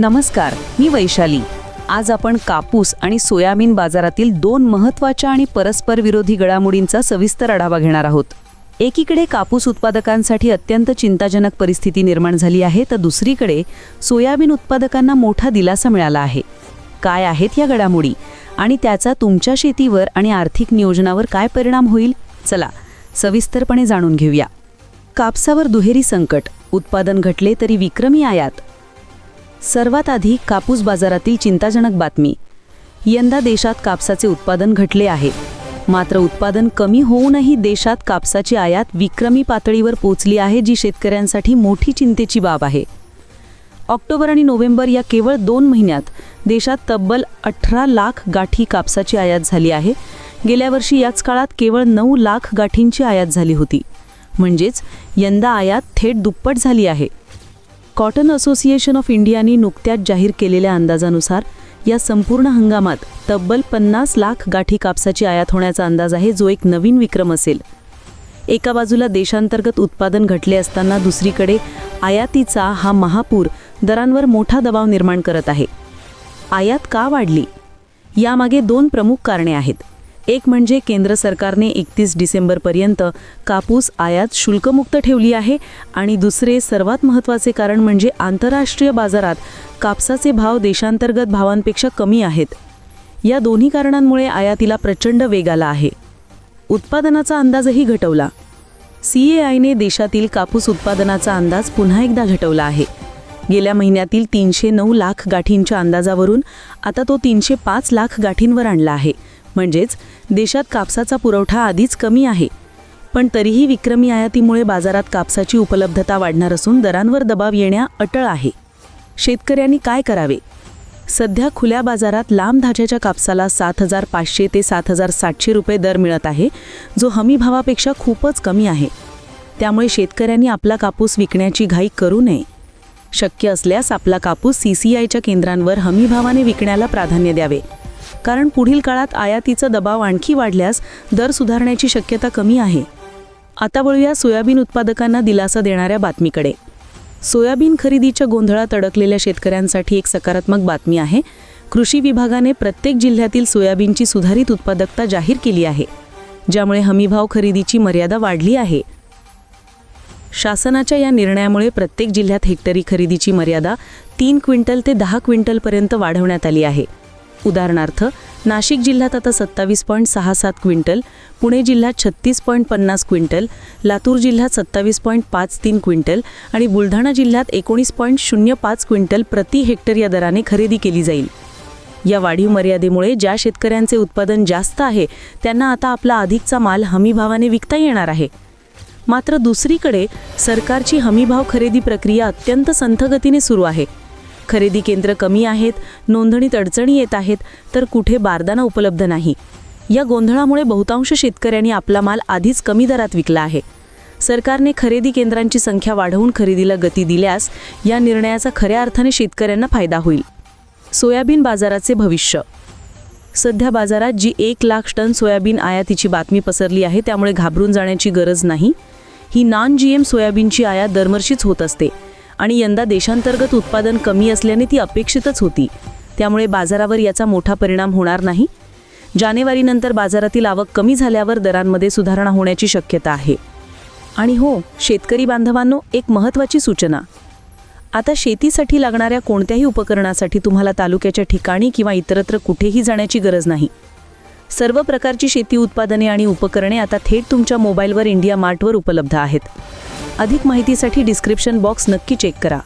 नमस्कार मी वैशाली. आज आपण कापूस आणि सोयाबीन बाजारातील दोन महत्त्वाच्या आणि परस्पर विरोधी घडामोडींचा सविस्तर आढावा घेणार आहोत. एकीकडे कापूस उत्पादकांसाठी अत्यंत चिंताजनक परिस्थिती निर्माण झाली आहे तर दुसरीकडे सोयाबीन उत्पादकांना मोठा दिलासा मिळाला आहे. काय आहेत या घडामोडी? आणि त्याचा तुमच्या शेतीवर आणि आर्थिक नियोजनावर काय परिणाम होईल? चला सविस्तरपणे जाणून घेऊया. कापसावर दुहेरी संकट. उत्पादन घटले तरी विक्रमी आयात. सर्वात आधी कापूस बाजारातील चिंताजनक बातमी. यंदा देशात कापसाचे उत्पादन घटले आहे. मात्र उत्पादन कमी होऊनही देशात कापसाची आयात विक्रमी पातळीवर पोचली आहे जी शेतकऱ्यांसाठी मोठी चिंतेची बाब आहे. ऑक्टोबर आणि नोव्हेंबर या केवळ दोन महिन्यात देशात तब्बल अठरा लाख गाठी कापसाची आयात झाली आहे. गेल्या वर्षी याच काळात केवळ नऊ लाख गाठींची आयात झाली होती. म्हणजेच यंदा आयात थेट दुप्पट झाली आहे. कॉटन असोसिएशन ऑफ इंडियानी नुकत्याच जाहीर केलेल्या अंदाजानुसार या संपूर्ण हंगामात तब्बल पन्नास लाख गाठी कापसाची आयात होण्याचा अंदाज आहे जो एक नवीन विक्रम असेल. एका बाजूला देशांतर्गत उत्पादन घटले असताना दुसरीकडे आयातीचा हा महापूर दरांवर मोठा दबाव निर्माण करत आहे. आयात का वाढली? यामागे दोन प्रमुख कारणे आहेत. एक म्हणजे केंद्र सरकारने एकतीस डिसेंबरपर्यंत कापूस आयात शुल्कमुक्त ठेवली आहे आणि दुसरे सर्वात महत्त्वाचे कारण म्हणजे आंतरराष्ट्रीय बाजारात कापसाचे भाव देशांतर्गत भावांपेक्षा कमी आहेत. या दोन्ही कारणांमुळे आयातीला प्रचंड वेग आला आहे. उत्पादनाचा अंदाजही घटवला. सी ए आयने देशातील कापूस उत्पादनाचा अंदाज पुन्हा एकदा घटवला आहे. गेल्या महिन्यातील तीनशे नऊ लाख गाठींच्या अंदाजावरून आता तो तीनशे पाच लाख गाठींवर आणला आहे. म्हणजेच देशात कापसाचा पुरवठा आधीच कमी आहे. पण तरीही विक्रमी आयातीमुळे बाजारात कापसाची उपलब्धता वाढणार असून दरांवर दबाव येण्या अटळ आहे. शेतकऱ्यांनी काय करावे? सध्या खुल्या बाजारात लांब धाच्याच्या कापसाला सात हजार पाचशे ते सात हजार सातशे रुपये दर मिळत आहे जो हमी भावापेक्षा खूपच कमी आहे. त्यामुळे शेतकऱ्यांनी आपला कापूस विकण्याची घाई करू नये. शक्य असल्यास आपला कापूस सी सी आयच्या केंद्रांवर हमी भावाने विकण्याला प्राधान्य द्यावे. कारण पुढील काळात आयातीचा दबाव आणखी वाढल्यास दर सुधारण्याची शक्यता कमी आहे. आता वळूया सोयाबीन उत्पादकांना दिलासा देणाऱ्या बातमीकडे. सोयाबीन खरेदीच्या गोंधळात अडकलेल्या शेतकऱ्यांसाठी एक सकारात्मक बातमी आहे. कृषी विभागाने प्रत्येक जिल्ह्यातील सोयाबीनची सुधारित उत्पादकता जाहीर केली आहे ज्यामुळे हमीभाव खरेदीची मर्यादा वाढली आहे. शासनाच्या या निर्णयामुळे प्रत्येक जिल्ह्यात हेक्टरी खरेदीची मर्यादा तीन क्विंटल ते दहा क्विंटलपर्यंत वाढवण्यात आली आहे. उदाहरणार्थ नाशिक जिल्ह्यात आता सत्तावीस पॉईंट सहा सात क्विंटल पुणे जिल्ह्यात छत्तीस पॉईंट पन्नास क्विंटल लातूर जिल्ह्यात सत्तावीस पॉईंट पाच तीन क्विंटल आणि बुलढाणा जिल्ह्यात एकोणीस पॉईंट शून्य पाच क्विंटल प्रति हेक्टर या दराने खरेदी केली जाईल. या वाढीव मर्यादेमुळे ज्या शेतकऱ्यांचे उत्पादन जास्त आहे त्यांना आता आपला अधिकचा माल हमीभावाने विकता येणार आहे. मात्र दुसरीकडे सरकारची हमीभाव खरेदी प्रक्रिया अत्यंत संथगतीने सुरू आहे. खरेदी केंद्र कमी आहेत नोंदणीत अडचणी येत आहेत तर कुठे बारदाना उपलब्ध नाही. या गोंधळामुळे बहुतांश शेतकऱ्यांनी आपला माल आधीच कमी दरात विकला आहे. सरकारने खरेदी केंद्रांची संख्या वाढवून खरेदीला गती दिल्यास या निर्णयाचा खऱ्या अर्थाने शेतकऱ्यांना फायदा होईल. सोयाबीन बाजाराचे भविष्य. सध्या बाजारात जी एक लाख टन सोयाबीन आयातीची बातमी पसरली आहे त्यामुळे घाबरून जाण्याची गरज नाही. ही नॉन जी एम सोयाबीनची आयात दरवर्षीच होत असते. आणि यंदा देशांतर्गत उत्पादन कमी असल्याने ती अपेक्षितच होती. त्यामुळे बाजारावर याचा मोठा परिणाम होणार नाही. जानेवारीनंतर बाजारातील आवक कमी झाल्यावर दरांमध्ये सुधारणा होण्याची शक्यता आहे. आणि हो शेतकरी बांधवांनो एक महत्त्वाची सूचना. आता शेतीसाठी लागणाऱ्या कोणत्याही उपकरणासाठी तुम्हाला तालुक्याच्या ठिकाणी किंवा इतरत्र कुठेही जाण्याची गरज नाही. सर्व प्रकारची शेती उत्पादने आणि उपकरणे आता थेट तुमच्या मोबाईलवर इंडिया मार्टवर उपलब्ध आहेत. अधिक माहितीसाठी डिस्क्रिप्शन बॉक्स नक्की चेक करा.